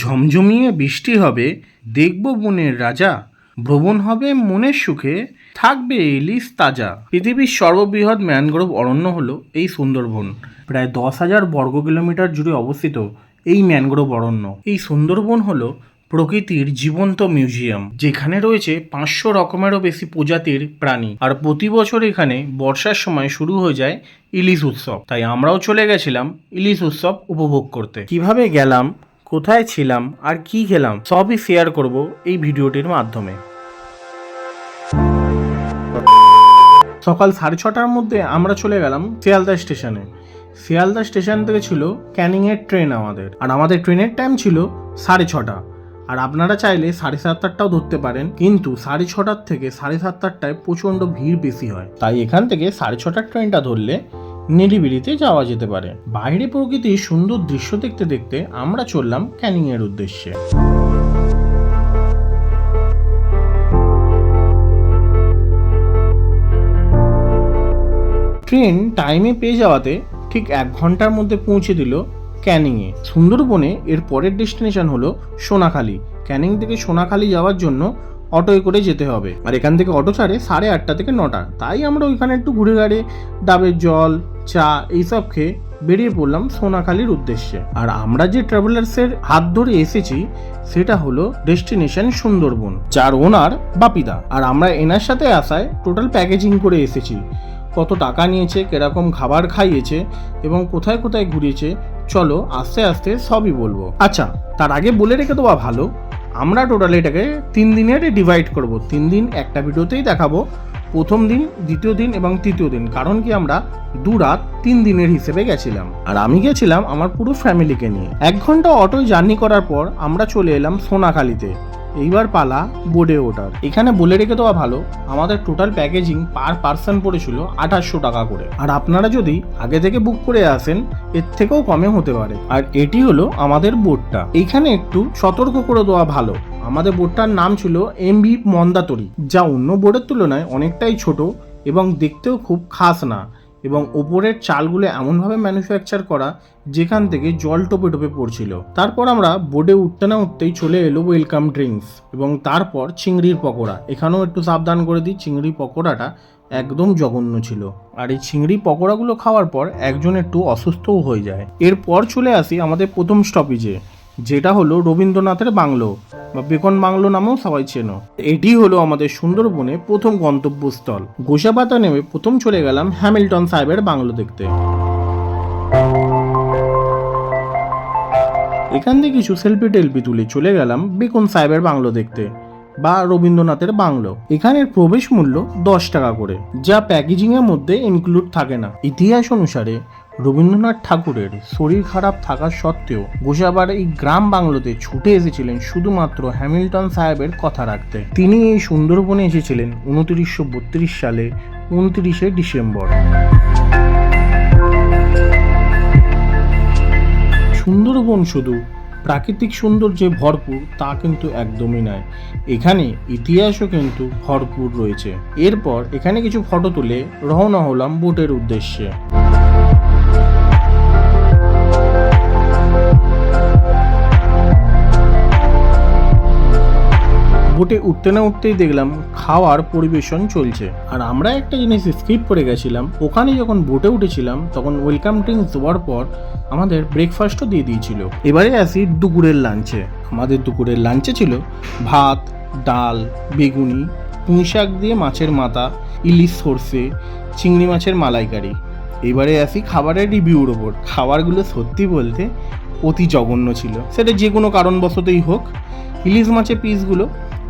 ঝমঝমিয়ে বৃষ্টি হবে, দেখব বনের রাজা। ভ্রমণ হবে মনের সুখে, থাকবে ইলিশ তাজা। পৃথিবীর সর্ববৃহৎ ম্যানগ্রোভ অরণ্য হলো এই সুন্দরবন। প্রায় দশ হাজার বর্গ কিলোমিটার জুড়ে অবস্থিত এই ম্যানগ্রোভ অরণ্য। এই সুন্দরবন হলো প্রকৃতির জীবন্ত মিউজিয়াম, যেখানে রয়েছে পাঁচশো রকমেরও বেশি প্রজাতির প্রাণী। আর প্রতি বছর এখানে বর্ষার সময় শুরু হয়ে যায় ইলিশ উৎসব। তাই আমরাও চলে গেছিলাম ইলিশ উৎসব উপভোগ করতে। কীভাবে গেলাম? কোথায় ছিলাম আর কি খেলাম সবই শেয়ার করব এই ভিডিওটির মাধ্যমে। সকাল সাড়ে ছটার মধ্যে আমরা চলে গেলাম শিয়ালদা স্টেশনে। শিয়ালদা স্টেশন থেকে ছিল ক্যানিংয়ের ট্রেন আমাদের। আর আমাদের ট্রেনের টাইম ছিল সাড়ে ছটা। আর আপনারা চাইলে সাড়ে সাতটারটাও ধরতে পারেন, কিন্তু সাড়ে ছটার থেকে সাড়ে সাতটারটায় প্রচণ্ড ভিড় বেশি হয়। তাই এখান থেকে সাড়ে ছটার ট্রেনটা ধরলে নিরিবিলিতে যাওয়া যেতে পারে। বাইরে প্রকৃতির সুন্দর দৃশ্য দেখতে দেখতে আমরা চললাম ক্যানিংয়ের উদ্দেশ্যে। ট্রেন টাইমে পেয়ে যাওয়াতে ঠিক এক ঘণ্টার মধ্যে পৌঁছে দিল ক্যানিংয়ে। সুন্দরবনে এর পরের ডেস্টিনেশন হলো সোনাখালি। ক্যানিং থেকে সোনাখালি যাওয়ার জন্য অটোয় করে যেতে হবে। আর এখান থেকে অটো ছাড়ে সাড়ে আটটা থেকে নটা। তাই আমরা ওইখানে একটু ঘুরে গাড়ে ডাবের জল, চা এইসব খেয়ে বেরিয়ে পড়লাম সোনাখালির উদ্দেশ্যে। আর আমরা যে ট্রাভেলার্সের হাত ধরে এসেছি, সেটা হলো ডেস্টিনেশন সুন্দরবন, যার ওনার বাপিদা। আর আমরা এনার সাথে আসায় টোটাল প্যাকেজিং করে এসেছি। কত টাকা নিয়েছে, কীরকম খাবার খাইয়েছে এবং কোথায় কোথায় ঘুরিয়েছে চলো আস্তে আস্তে সবই বলব। আচ্ছা তার আগে বলে রেখে দেওয়া ভালো আমরা টোটালি এটাকে তিন দিনের ডিভাইড করব। তিন দিন একটা ভিডিওতেই দেখাবো, প্রথম দিন, দ্বিতীয় দিন এবং তৃতীয় দিন। কারণ কি আমরা দু রাত তিন দিনের হিসেবে গেছিলাম। আর আমি গেছিলাম আমার পুরো ফ্যামিলিকে নিয়ে। এক ঘণ্টা অটো জার্নি করার পর আমরা চলে এলাম সোনাখালিতে। এইবার পালা বোর্ডে ওঠার। এখানে বলে রেখে দেওয়া ভালো, আমাদের টোটাল প্যাকেজিং পার পার্সন পড়েছিল আঠাশশো টাকা করে। আর আপনারা যদি আগে থেকে বুক করে আসেন, এর থেকেও কমে হতে পারে। আর এটি হলো আমাদের বোর্ডটা এইখানে একটু সতর্ক করে দেওয়া ভালো। আমাদের বোর্ডটার নাম ছিল এমবি মন্দাতরি যা অন্য বোর্ডের তুলনায় অনেকটাই ছোট এবং দেখতেও খুব খাস না। এবং ওপরের চালগুলো এমনভাবে ম্যানুফ্যাকচার করা যেখান থেকে জল টোপে টোপে পড়ছিল। তারপর আমরা বোর্ডে উঠতে না উঠতেই চলে এলো ওয়েলকাম ড্রিঙ্কস এবং তারপর চিংড়ির পকোড়া। এখানেও একটু সাবধান করে দিই, চিংড়ি পকোড়াটা একদম জঘন্য ছিল। আর এই চিংড়ি পকোড়াগুলো খাওয়ার পর একজন একটু অসুস্থও হয়ে যায়। এরপর চলে আসি আমাদের প্রথম স্টপেজে যেটা হলো রবীন্দ্রনাথের বাংলো, বা বেকন বাংলো নামেও সবাই চেনো। এটি হলো আমাদের সুন্দরবনে প্রথম গন্তব্যস্থল। গোসাপাতা নেমে প্রথম চলে গেলাম হ্যামিল্টন সাহেবের বাংলো দেখতে। এখান থেকে কিছু সেলফি টেলফি তুলে চলে গেলাম বেকন সাহেবের বাংলো দেখতে, বা রবীন্দ্রনাথের বাংলো। এখানের প্রবেশ মূল্য দশ টাকা করে, যা প্যাকেজিং এর মধ্যে ইনক্লুড থাকে না। ইতিহাস অনুসারে রবীন্দ্রনাথ ঠাকুরের শরীর খারাপ থাকা সত্ত্বেও গোসাবার এই গ্রাম বাংলোতে ছুটে এসেছিলেন শুধুমাত্র হ্যামিল্টন সাহেবের কথা রাখতে। তিনি এই সুন্দরবনে এসেছিলেন উনত্রিশশো সালে, উনত্রিশে ডিসেম্বর। সুন্দরবন শুধু প্রাকৃতিক সৌন্দর্যে ভরপুর তা কিন্তু একদমই নয়। এখানে ইতিহাসও কিন্তু ভরপুর রয়েছে। এরপর এখানে কিছু ফটো তুলে রওনা হলাম বোটের উদ্দেশ্যে। বোটে উঠতে না উঠতেই দেখলাম খাওয়ার পরিবেশন চলছে। আর আমরা একটা জিনিস স্কিপ করে গেছিলাম। ওখানে যখন বোটে উঠেছিলাম, তখন ওয়েলকাম ড্রিঙ্কস দেওয়ার পর আমাদের ব্রেকফাস্টও দিয়ে দিয়েছিল। এবারে আসি দুপুরের লাঞ্চে আমাদের দুপুরের লাঞ্চে ছিল ভাত, ডাল, বেগুনি, পুঁই শাক দিয়ে মাছের মাথা, ইলিশ সর্ষে, চিংড়ি মাছের মালাইকারি। এবারে আসি খাবারের রিভিউর ওপর খাবারগুলো সত্যি বলতে অতি জঘন্য ছিল। সেটা যে কোনো কারণবশতই হোক। ইলিশ মাছের পিসগুলো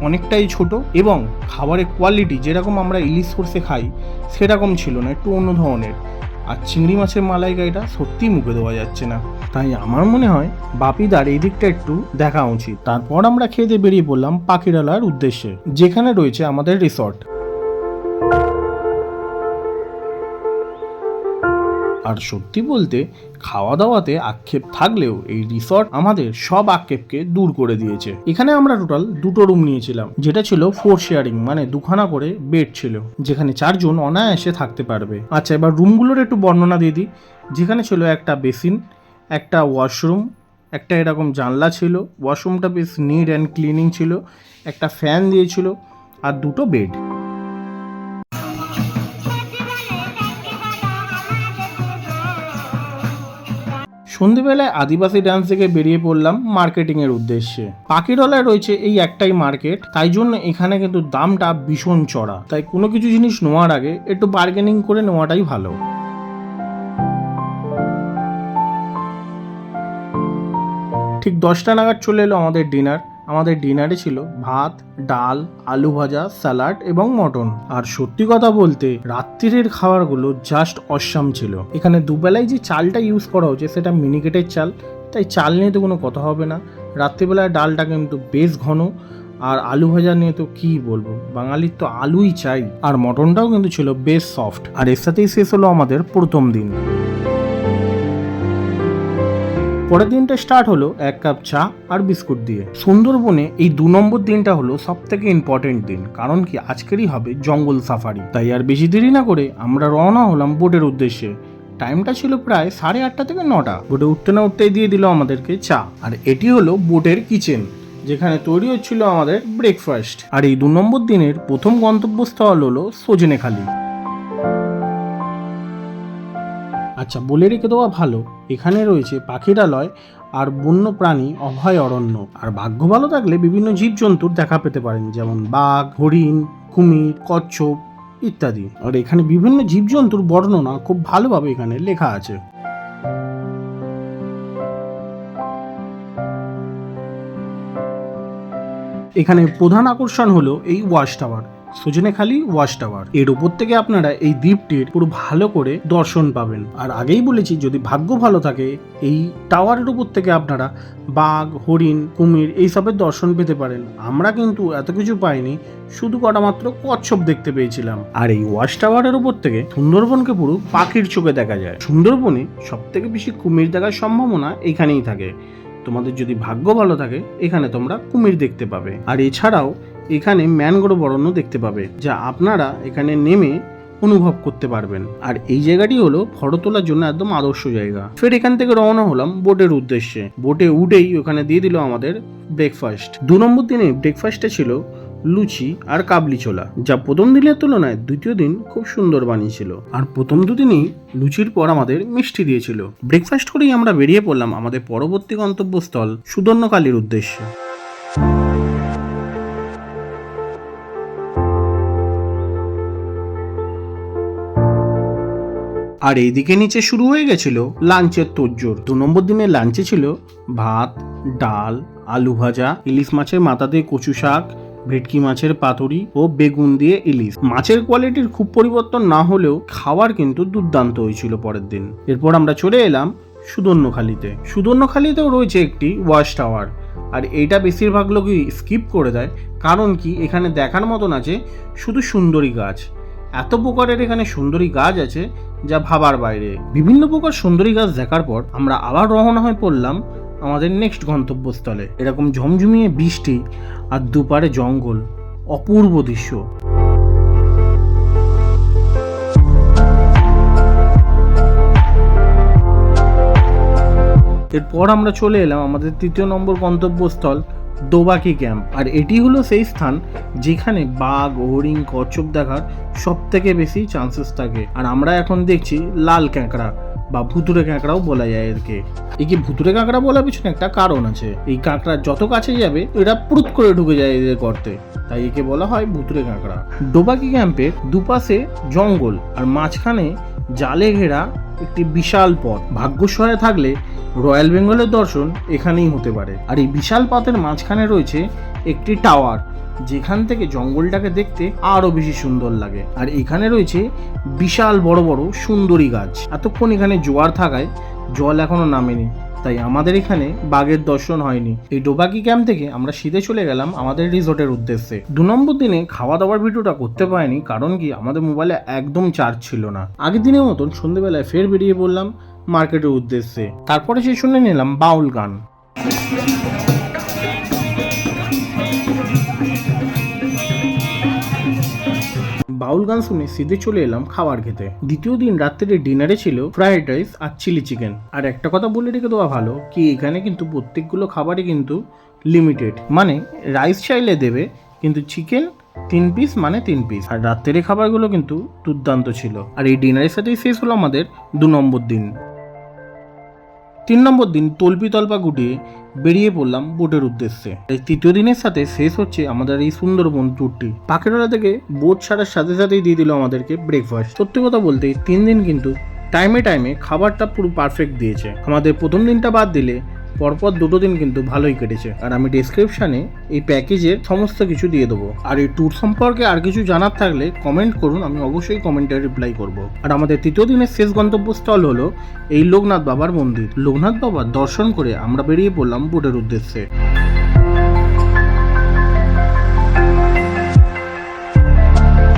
অনেকটাই ছোট এবং খাবারের কোয়ালিটি যেরকম আমরা ইলিশ সর্ষে খাই, সেরকম ছিল না, একটু অন্য ধরনের। আর চিংড়ি মাছের মালাইকারিটা সত্যি মুখে দেওয়া যাচ্ছে না। তাই আমার মনে হয় বাপিদার এই দিকটা একটু দেখা উচিত। তারপর আমরা খেতে বেরিয়ে পড়লাম পাখিরালার উদ্দেশ্যে, যেখানে রয়েছে আমাদের রিসর্ট আর সত্যি বলতে খাওয়া দাওয়াতে আক্ষেপ থাকলেও এই রিসর্ট আমাদের সব আক্ষেপকে দূর করে দিয়েছে। এখানে আমরা টোটাল দুটো রুম নিয়েছিলাম, যেটা ছিল ফোর শেয়ারিং মানে দুখানা করে বেড ছিল, যেখানে চারজন অনায়াসে থাকতে পারবে। আচ্ছা এবার রুমগুলোর একটু বর্ণনা দিয়ে দিই। যেখানে ছিল একটা বেসিন একটা ওয়াশরুম একটা এরকম জানলা ছিল ওয়াশরুমটা বেশ নিট অ্যান্ড ক্লিনিং ছিল, একটা ফ্যান দিয়েছিল, আর দুটো বেড সন্ধেবেলায় আদিবাসী ডান্স থেকে বেরিয়ে পড়লাম মার্কেটিংয়ের উদ্দেশ্যে। পাখিরলায় রয়েছে এই একটাই মার্কেট তাই জন্য এখানে কিন্তু দামটা ভীষণ চড়া। তাই কোনো কিছু জিনিস নেওয়ার আগে একটু বার্গেনিং করে নেওয়াটাই ভালো। ঠিক দশটা নাগাদ চলে এলো আমাদের ডিনার আমাদের ডিনারে ছিল ভাত, ডাল, আলু ভাজা, স্যালাড এবং মটন। আর সত্যি কথা বলতে, রাত্রিরের খাবারগুলো জাস্ট অসাম ছিল। এখানে দুবেলায় যে চালটা ইউজ করা হচ্ছে সেটা মিনিকেটের চাল, তাই চাল নিয়ে তো কোনো কথা হবে না। রাত্রিবেলায় ডালটা কিন্তু বেশ ঘন, আর আলু ভাজা নিয়ে তো কি বলব? বাঙালির তো আলুই চাই, আর মটনটাও কিন্তু ছিল বেশ সফট আর এর সাথেই শেষ হলো আমাদের প্রথম দিন। পরের দিনটা স্টার্ট হলো এক কাপ চা আর বিস্কুট দিয়ে। সুন্দরবনে এই দু নম্বর দিনটা হলো সব থেকে ইম্পর্টেন্ট দিন, কারণ কি আজকেরই হবে জঙ্গল সাফারি তাই আর বেশি দেরি না করে আমরা রওনা হলাম বোটের উদ্দেশ্যে। টাইমটা ছিল প্রায় সাড়ে আটটা থেকে নটা। বোটে উঠতে না উঠতেই দিয়ে দিল আমাদেরকে চা। আর এটি হলো বোটের কিচেন যেখানে তৈরি হচ্ছিল আমাদের ব্রেকফাস্ট আর এই দু নম্বর দিনের প্রথম গন্তব্যস্থল হলো সজনেখালি। আচ্ছা বলে রেখে দেওয়া ভালো। এখানে রয়েছে পাখিরালয় আর বন্য প্রাণী অভয় অরণ্য আর ভাগ্য ভালো থাকলে বিভিন্ন জীবজন্তুর দেখা পেতে পারেন, যেমন বাঘ, হরিণ, কুমির, কচ্ছপ ইত্যাদি। আর এখানে বিভিন্ন জীবজন্তুর বর্ণনা খুব ভালোভাবে এখানে লেখা আছে। এখানে প্রধান আকর্ষণ হলো এই watch tower. Sajnekhali watch tower এর উপর থেকে আপনারা এই দ্বীপটির পুরো ভালো করে দর্শন পাবেন। আর আগেই বলেছি, যদি ভাগ্য ভালো থাকে, এই টাওয়ারের উপর থেকে আপনারা বাঘ, হরিণ, কুমির এইসবের দর্শন পেতে পারেন। আমরা কিন্তু এত কিছু পাইনি, শুধু কটা মাত্র কচ্ছপ দেখতে পেয়েছিলাম। আর এই ওয়াশ টাওয়ারের উপর থেকে সুন্দরবনকে পুরো পাখির চোখে দেখা যায়। সুন্দরবনে সব থেকে বেশি কুমির দেখার সম্ভাবনা এখানেই থাকে। তোমাদের যদি ভাগ্য ভালো থাকে, এখানে তোমরা কুমির দেখতে পাবে। আর এছাড়াও এখানে ম্যানগ্রোভ অরণ্য দেখতে পাবে, যা আপনারা এখানে নেমে অনুভব করতে পারবেন। আর এই জায়গাটি হলো ফটো তোলার জন্য একদম আদর্শ জায়গা। ফের এখান থেকে রওনা হলাম বোটের উদ্দেশ্যে। বোটে উঠেই ওখানে দিয়ে দিল আমাদের ব্রেকফাস্ট দু নম্বর দিনে ব্রেকফাস্টে ছিল লুচি আর কাবলি ছোলা, যা প্রথম দিনের তুলনায় দ্বিতীয় দিন খুব সুন্দর বানিয়েছিল। আর প্রথম দুদিনই লুচির পর আমাদের মিষ্টি দিয়েছিল। ব্রেকফাস্ট করেই আমরা বেরিয়ে পড়লাম আমাদের পরবর্তী গন্তব্যস্থল সুদর্ণকালীর উদ্দেশ্যে। আর এইদিকে নিচে শুরু হয়ে গেছিল লাঞ্চের তোড়জোড় দু নম্বর দিনে লাঞ্চে ছিল ভাত, ডাল, আলু ভাজা, ইলিশ মাছের মাথা দিয়ে কচু শাক, ভেটকি মাছের পাতুরি ও বেগুন দিয়ে ইলিশ। মাছের কোয়ালিটির খুব পরিবর্তন না হলেও খাওয়ার কিন্তু দুর্দান্ত হয়েছিল পরের দিন। এরপর আমরা চলে এলাম সুদর্ণখালিতে। সুদর্ণখালিতেও রয়েছে একটি ওয়াশ টাওয়ার। আর এইটা বেশিরভাগ লোকই স্কিপ করে দেয়, কারণ কি এখানে দেখার মতন আছে শুধু সুন্দরী গাছ। এত প্রকারের এখানে সুন্দরী গাছ আছে যা ভাবার বাইরে। বিভিন্ন প্রকার সুন্দরী গাছ দেখার পর আমরা আবার রওনা হয়ে পড়লাম আমাদের নেক্সট গন্তব্যস্থলে। এরকম ঝমঝমিয়ে বৃষ্টি আর দুপারে জঙ্গল, অপূর্ব দৃশ্য। এরপর আমরা চলে এলাম আমাদের তৃতীয় নম্বর গন্তব্যস্থল দোবাকি ক্যাম্প। আর এটি হলো সেই স্থান যেখানে বাঘ, হরিণ, কচ্ছপ দেখার সব থেকে বেশি চান্সেস থাকে। আর আমরা এখন দেখছি লাল ক্যাঁকড়া বা ভুতুরে কাঁকড়াও বলা যায় এরকে একে ভুতুরে কাঁকড়া বলার পিছনে একটা কারণ আছে। এই কাঁকড়া যত কাছে যাবে, এরা পুরুত করে ঢুকে যায় এদের গর্তে। তাই একে বলা হয় ভুতুরে কাঁকড়া ডোবাকি ক্যাম্পের দুপাশে জঙ্গল, আর মাঝখানে জালে ঘেরা একটি বিশাল পথ। ভাগ্য সহায় থাকলে রয়্যাল বেঙ্গলের দর্শন এখানেই হতে পারে। আর এই বিশাল পথের মাঝখানে রয়েছে একটি টাওয়ার, যেখান থেকে জঙ্গলটাকে দেখতে আরও বেশি সুন্দর লাগে। আর এখানে রয়েছে বিশাল বড় বড় সুন্দরী গাছ। এতক্ষণ এখানে জোয়ার থাকায় জল এখনও নামেনি। তাই আমাদের এখানে বাঘের দর্শন হয়নি। এই ডোবাকি ক্যাম্প থেকে আমরা শীতে চলে গেলাম আমাদের রিসোর্টের উদ্দেশ্যে। দু নম্বর দিনে খাওয়া দাওয়ার ভিডিওটা করতে পারিনি কারণ কি আমাদের মোবাইলে একদম চার্জ ছিল না। আগের দিনের মতন সন্ধ্যেবেলায় ফের বেরিয়ে পড়লাম মার্কেটের উদ্দেশ্যে। তারপরে সে শুনে নিলাম বাউল গান। বাউল গান শুনে সিধে চলে এলাম খাবার খেতে। দ্বিতীয় দিন রাত্রে ডিনারে ছিল ফ্রাইড রাইস আর চিলি চিকেন। আর একটা কথা বলে রেখে দেওয়া ভালো কি এখানে কিন্তু প্রত্যেকগুলো খাবারই কিন্তু লিমিটেড মানে রাইস চাইলে দেবে, কিন্তু চিকেন তিন পিস মানে তিন পিস আর রাত্রের খাবারগুলো কিন্তু দুর্দান্ত ছিল। আর এই ডিনারের সাথেই শেষ হলো আমাদের দু নম্বর দিন। তিন নম্বর দিন তল্পি তল্পা গুটিয়ে বেরিয়ে পড়লাম বোটের উদ্দেশ্যে। এই তৃতীয় দিনের সাথে শেষ হচ্ছে আমাদের এই সুন্দরবন ট্যুরটি পাখিরালা থেকে বোট ছাড়ার সাথে সাথেই দিয়ে দিল আমাদেরকে ব্রেকফাস্ট সত্যি কথা বলতে তিন দিন কিন্তু টাইমে টাইমে খাবারটা পুরো পারফেক্ট দিয়েছে। আমাদের প্রথম দিনটা বাদ দিলে পরপর দুটো দিন কিন্তু ভালোই কেটেছে। আর আমি ডিসক্রিপশানে এই প্যাকেজের সমস্ত কিছু দিয়ে দেবো। আর এই ট্যুর সম্পর্কে আর কিছু জানার থাকলে কমেন্ট করুন, আমি অবশ্যই কমেন্টে রিপ্লাই করব। আর আমাদের তৃতীয় দিনের শেষ গন্তব্যস্থল হলো এই লোকনাথ বাবার মন্দির। লোকনাথ বাবার দর্শন করে আমরা বেরিয়ে পড়লাম বোটের উদ্দেশ্যে।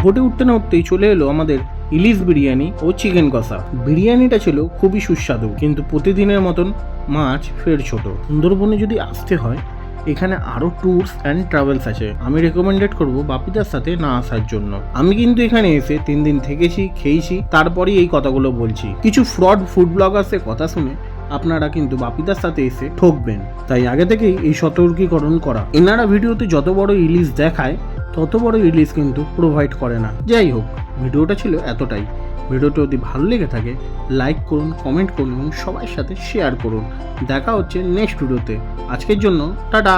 বোটে উঠতে না উঠতেই চলে এলো আমাদের ইলিশ বিরিয়ানি ও চিকেন কষা। বিরিয়ানিটা ছিল খুবই সুস্বাদু, কিন্তু প্রতিদিনের মতন মাছ ফের ছোট। সুন্দরবনে যদি আসতে হয়, এখানে আরও ট্যুরস অ্যান্ড ট্রাভেলস আছে। আমি রেকমেন্ডেড করব বাপিদার সাথে না আসার জন্য। আমি কিন্তু এখানে এসে তিন দিন থেকেছি, খেয়েছি, তারপরেই এই কথাগুলো বলছি। কিছু ফ্রড ফুড ব্লগার্সের কথা শুনে আপনারা কিন্তু বাপিদার সাথে এসে ঠকবেন। তাই আগে থেকেই এই সতর্কীকরণ করা। এনারা ভিডিওতে যত বড় ইলিশ দেখায় তত বড় রিলিজ কিন্তু প্রোভাইড করে না। যাই হোক, ভিডিওটা ছিল এতটাই। ভিডিওটা যদি ভালো লেগে থাকে লাইক করুন কমেন্ট করুন এবং সবার সাথে শেয়ার করুন। দেখা হচ্ছে নেক্সট ভিডিওতে আজকের জন্য, টাটা!